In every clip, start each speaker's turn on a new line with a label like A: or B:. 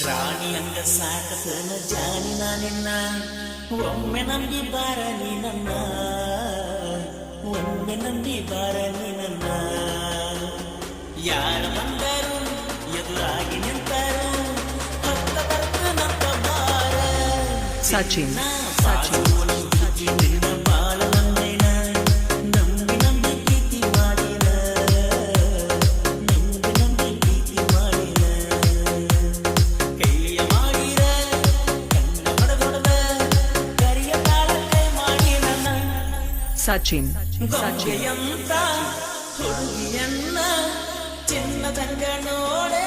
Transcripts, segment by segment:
A: ರಾಣಿ ಅಂಗ ಸಾಕ ಜಾನಿ ನಾನಿನ್ನ. ಒಮ್ಮೆ ನಂಬಿ ಬಾರ ನೀ ನನ್ನ ಒಮ್ಮೆ ನಂಬಿ ಬಾರ ನನ್ನ ಯಾರ ಬಂದರು? ಎದುರಾಗಿ ನಿಂತರು. ಹತ್ತ ಬರ್ತ ನಮ್ಮ ಬಾರ
B: ಸಚಿನ್. ಸಚಿನ್
A: സച്ചിൻ. സച്ചിൻ ചിന്ന തങ്കണോടെ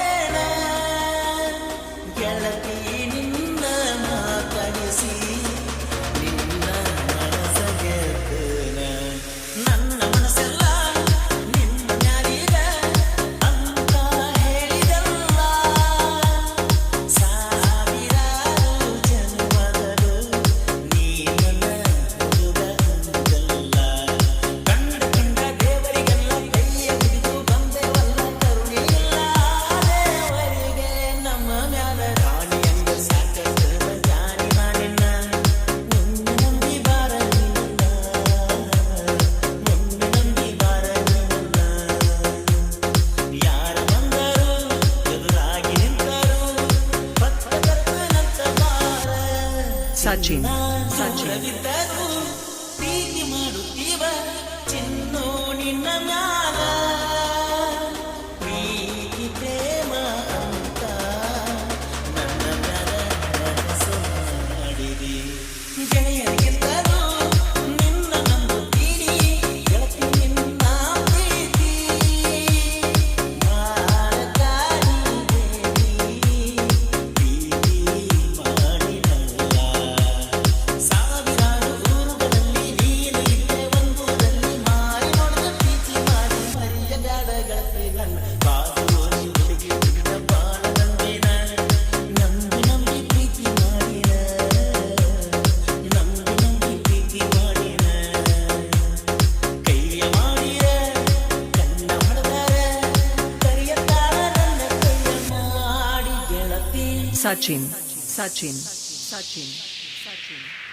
A: Sachin Sachin Sachin.
B: Sachin. Sachin. Sachin.